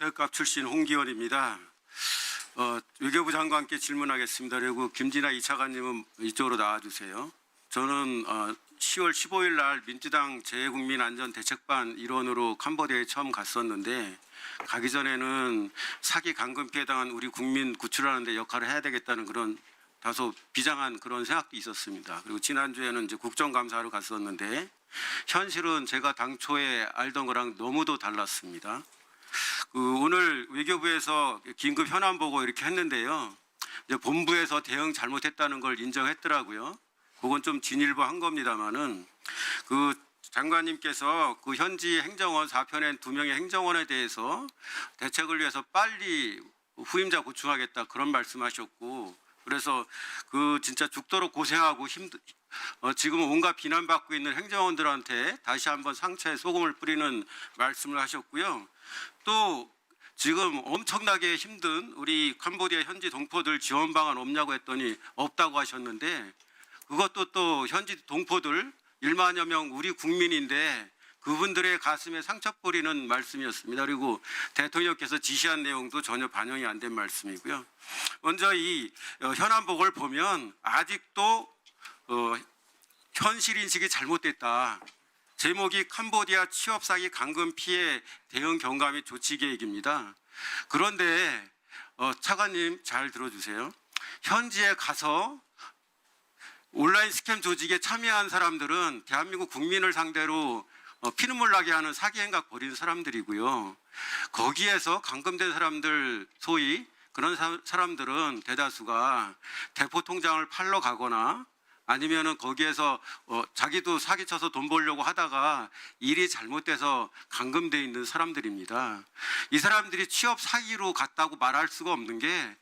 대갑 출신 홍기원입니다. 어, 외교부 장관께 질문하겠습니다. 그리고 김진아 이차관님은 이쪽으로 나와주세요. 저는 어, 10월 15일 날 민주당 재국민안전대책반 일원으로 캄보디아에 처음 갔었는데 가기 전에는 사기 강금 피해 당한 우리 국민 구출하는 데 역할을 해야 되겠다는 그런 다소 비장한 그런 생각도 있었습니다. 그리고 지난주에는 이제 국정감사로 갔었는데 현실은 제가 당초에 알던 거랑 너무도 달랐습니다. 그 오늘 외교부에서 긴급 현안 보고 이렇게 했는데요. 이제 본부에서 대응 잘못했다는 걸 인정했더라고요. 그건 좀 진일보 한 겁니다만은 그 장관님께서 그 현지 행정원 4편의 두 명의 행정원에 대해서 대책을 위해서 빨리 후임자 구축하겠다 그런 말씀하셨고 그래서 그 진짜 죽도록 고생하고 힘 어, 지금 온갖 비난받고 있는 행정원들한테 다시 한번 상처에 소금을 뿌리는 말씀을 하셨고요. 또 지금 엄청나게 힘든 우리 캄보디아 현지 동포들 지원 방안 없냐고 했더니 없다고 하셨는데 그것도 또 현지 동포들 1만여 명 우리 국민인데 그분들의 가슴에 상처 뿌리는 말씀이었습니다. 그리고 대통령께서 지시한 내용도 전혀 반영이 안 된 말씀이고요. 먼저 이 어, 현안복을 보면 아직도 어, 현실 인식이 잘못됐다. 제목이 캄보디아 취업 사기 강금 피해 대응 경감 및 조치 계획입니다. 그런데 어, 차관님 잘 들어주세요. 현지에 가서 온라인 스캠 조직에 참여한 사람들은 대한민국 국민을 상대로 어, 피눈물 나게 하는 사기 행각 벌이는 사람들이고요. 거기에서 감금된 사람들 소위 그런 사, 사람들은 대다수가 대포 통장을 팔러 가거나 아니면은 거기에서 어, 자기도 사기쳐서 돈 벌려고 하다가 일이 잘못돼서 감금돼 있는 사람들입니다. 이 사람들이 취업 사기로 갔다고 말할 수가 없는 게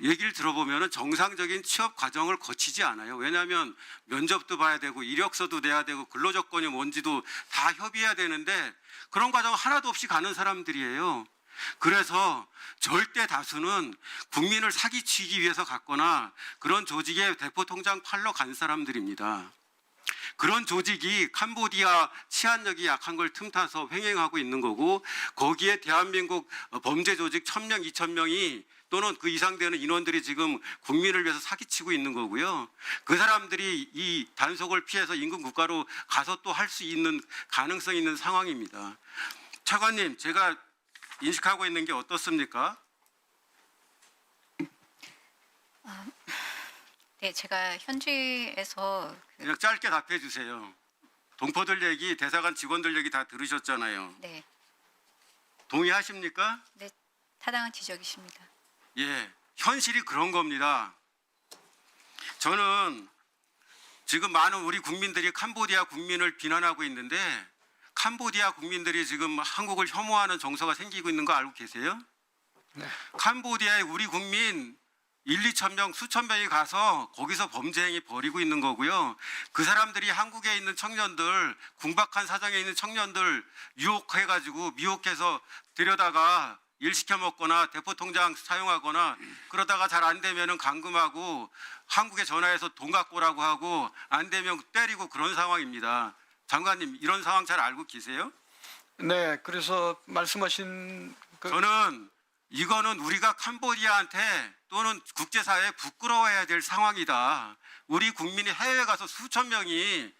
얘기를 들어보면 정상적인 취업 과정을 거치지 않아요. 왜냐하면 면접도 봐야 되고 이력서도 내야 되고 근로조건이 뭔지도 다 협의해야 되는데 그런 과정 하나도 없이 가는 사람들이에요. 그래서 절대 다수는 국민을 사기치기 위해서 갔거나 그런 조직에 대포 통장 팔러 간 사람들입니다. 그런 조직이 캄보디아 치안력이 약한 걸 틈타서 횡행하고 있는 거고 거기에 대한민국 범죄 조직 1000명, 2000명이 또는 그 이상 되는 인원들이 지금 국민을 위해서 사기치고 있는 거고요. 그 사람들이 이 단속을 피해서 인근 국가로 가서 또 할 수 있는 가능성이 있는 상황입니다. 차관님, 제가 인식하고 있는 게 어떻습니까? 네, 제가 현지에서 그, 그냥 짧게 답해 주세요. 동포들 얘기, 대사관 직원들 얘기 다 들으셨잖아요. 네, 동의하십니까? 네 타당한 지적이십니다. 예, 현실이 그런 겁니다. 저는 지금 많은 우리 국민들이 캄보디아 국민을 비난하고 있는데 캄보디아 국민들이 지금 한국을 혐오하는 정서가 생기고 있는 거 알고 계세요? 네. 캄보디아에 우리 국민 1, 2천 명, 수천 명이 가서 거기서 범죄 행위 벌이고 있는 거고요. 그 사람들이 한국에 있는 청년들, 궁박한 사정에 있는 청년들 유혹해가지고 미혹해서 데려다가 일 시켜 먹거나 대포 통장 사용하거나 그러다가 잘 안 되면은 감금하고 한국에 전화해서 돈 갖고 오라고 하고 안 되면 때리고 그런 상황입니다. 장관님 이런 상황 잘 알고 계세요? 네, 그래서 말씀하신 그 저는 이거는 우리가 캄보디아한테 또는 국제사회에 부끄러워해야 될 상황이다. 우리 국민이 해외에 가서 수천 명이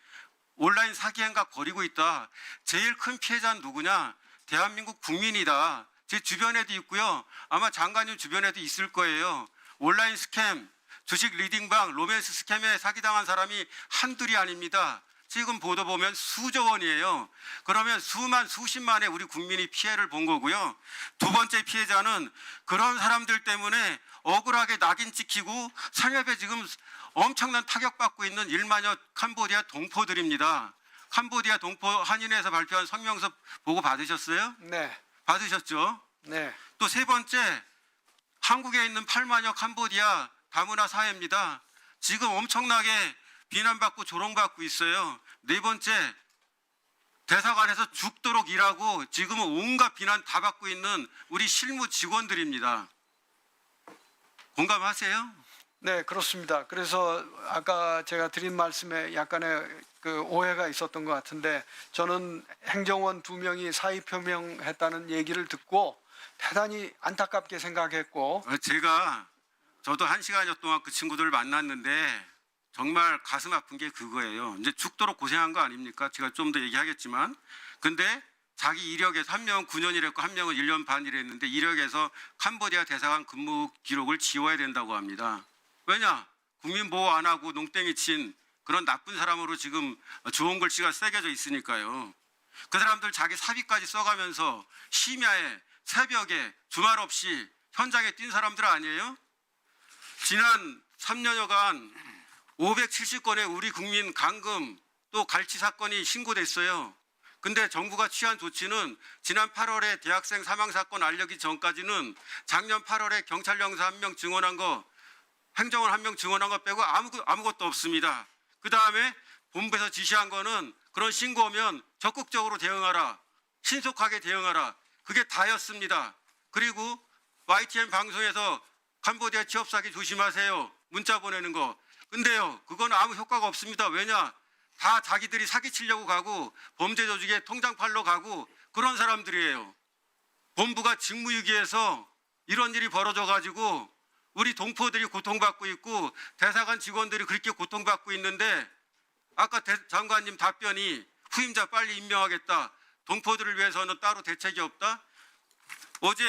온라인 사기 행각 벌이고 있다. 제일 큰 피해자는 누구냐? 대한민국 국민이다. 제 주변에도 있고요. 아마 장관님 주변에도 있을 거예요. 온라인 스캠, 주식 리딩방, 로맨스 스캠에 사기당한 사람이 한둘이 아닙니다. 지금 보도 보면 수조 원이에요. 그러면 수만, 수십만의 우리 국민이 피해를 본 거고요. 두 번째 피해자는 그런 사람들 때문에 억울하게 낙인 찍히고 산업에 지금 엄청난 타격받고 있는 1만여 캄보디아 동포들입니다. 캄보디아 동포 한인회에서 발표한 성명서 보고 받으셨어요? 네, 받으셨죠? 네, 또 세 번째 한국에 있는 8만여 캄보디아 다문화 사회입니다. 지금 엄청나게 비난받고 조롱받고 있어요. 네 번째 대사관에서 죽도록 일하고 지금은 온갖 비난 다 받고 있는 우리 실무 직원들입니다. 공감하세요? 네, 그렇습니다. 그래서 아까 제가 드린 말씀에 약간의 그 오해가 있었던 것 같은데 저는 행정원 두 명이 사의 표명했다는 얘기를 듣고 대단히 안타깝게 생각했고 어, 제가 저도 한 시간여 동안 그 친구들을 만났는데 정말 가슴 아픈 게 그거예요. 이제 죽도록 고생한 거 아닙니까? 제가 좀 더 얘기하겠지만. 근데 자기 이력에서 한 명은 9년 일했고 한 명은 1년 반 일했는데 이력에서 캄보디아 대사관 근무 기록을 지워야 된다고 합니다. 왜냐? 국민 보호 안 하고 농땡이 친 그런 나쁜 사람으로 지금 좋은 글씨가 새겨져 있으니까요. 그 사람들 자기 사비까지 써가면서 심야에 새벽에 주말 없이 현장에 뛴 사람들 아니에요? 지난 3년여간 570건의 우리 국민 감금 또 갈치 사건이 신고됐어요. 근데 정부가 취한 조치는 지난 8월에 대학생 사망 사건 알려기 전까지는 작년 8월에 경찰 영사 한 명 증언한 거 행정원 한 명 증언한 거 빼고 아무, 아무것도 없습니다. 그 다음에 본부에서 지시한 거는 그런 신고 오면 적극적으로 대응하라. 신속하게 대응하라. 그게 다였습니다. 그리고 YTN 방송에서 캄보디아 취업 사기 조심하세요. 문자 보내는 거. 근데요, 그건 아무 효과가 없습니다. 왜냐? 다 자기들이 사기치려고 가고 범죄 조직의 통장팔로 가고 그런 사람들이에요. 본부가 직무유기해서 이런 일이 벌어져 가지고 우리 동포들이 고통받고 있고 대사관 직원들이 그렇게 고통받고 있는데 아까 대- 장관님 답변이 후임자 빨리 임명하겠다. 동포들을 위해서는 따로 대책이 없다. 어제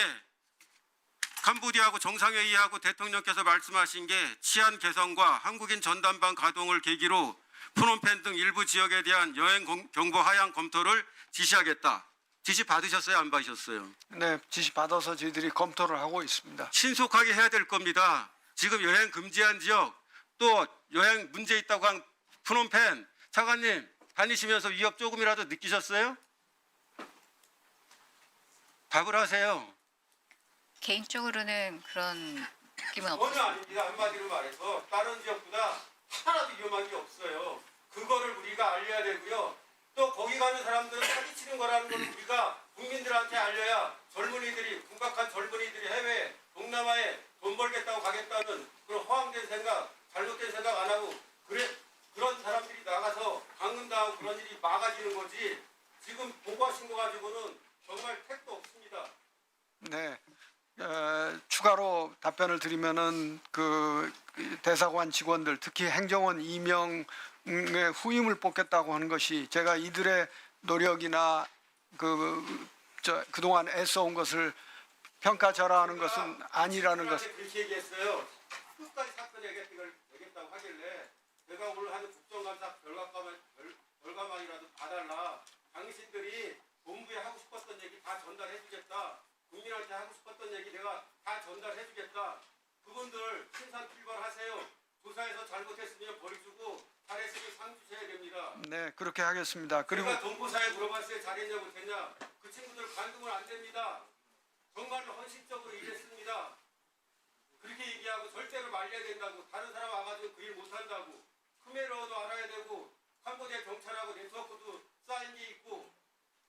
캄보디아하고 정상회의하고 대통령께서 말씀하신 게 치안 개선과 한국인 전담반 가동을 계기로 프놈펜 등 일부 지역에 대한 여행 공- 경보 하향 검토를 지시하겠다. 지시 받으셨어요? 안 받으셨어요? 네, 지시 받아서 저희들이 검토를 하고 있습니다. 신속하게 해야 될 겁니다. 지금 여행 금지한 지역 또 여행 문제 있다고 한 프놈펜 차관님 다니시면서 위협 조금이라도 느끼셨어요? 답을 하세요. 개인적으로는 그런 느낌은 전혀 없었어요. 아닙니다. 한마디로 말해서 다른 지역보다 하나도 위험한 게 없어요. 그거를 우리가 알려야 되고요. 또 거기 가는 사람들은 사기치는 거라는 걸 우리가 국민들한테 알려야 젊은이들이 군박한 젊은이들이 해외 동남아에 돈 벌겠다고 가겠다는 그런 허황된 생각, 잘못된 생각 안 하고 그래 그런 사람들이 나가서 방문당하고 그런 일이 막아지는 거지. 지금 보고하신 거 가지고는 정말 택도 없습니다. 네. 어, 추가로 답변을 드리면은 그 대사관 직원들 특히 행정원 이명의 후임을 뽑겠다고 하는 것이 제가 이들의 노력이나 그 저 그동안 애써온 것을 평가절하하는 것은 아니라는 것. 그렇게 얘기했어요. 끝까지 사건 얘기했- 얘기했다고 하길래 내가 오늘 하는 국정감사 결과만 결- 결과만이라도 봐달라. 당신들이 본부에 하고 싶었던 얘기 다 전달해주겠다. 국민한테 하고 싶었던 얘기 내가 다 전달해주겠다. 그분들 신상필벌하세요. 조사해서 잘못했으면 벌주고 잘했으면 상 주셔야 됩니다. 네, 그렇게 하겠습니다. 그리고 제가 동포사에 물어봤어요. 잘했냐 못했냐. 그 친구들 관두면 안 됩니다. 정말로 헌신적으로 일했습니다. 그렇게 얘기하고 절대로 말려야 된다고. 다른 사람 와가지고 그 일 못한다고. 크메르어도 알아야 되고 캄보디아 경찰하고 네트워크도 쌓인 게 있고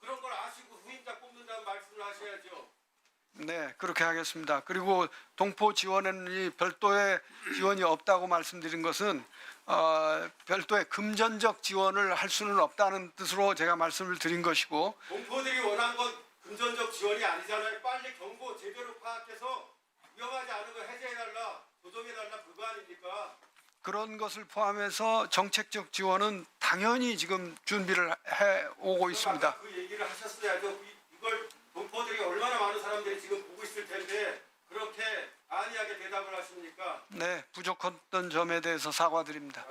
그런 걸 아시고 후임자 뽑는다는 말씀을 하셔야죠. 네, 그렇게 하겠습니다. 그리고 동포 지원에는 이 별도의 지원이 없다고 말씀드린 것은 어, 별도의 금전적 지원을 할 수는 없다는 뜻으로 제가 말씀을 드린 것이고 동포들이 원한 건 금전적 지원이 아니잖아요. 빨리 경보 제대로 파악해서 위험하지 않은 거 해제해달라, 조정해달라 그거 아닙니까? 그런 것을 포함해서 정책적 지원은 당연히 지금 준비를 해 오고 있습니다. 그 얘기를 하셨어야죠. 이- 이걸 동포들이 얼마나 많은 사람들이 지금 보고 있을 텐데 그렇게 안이하게 대답을 하십니까? 네, 부족했던 점에 대해서 사과드립니다.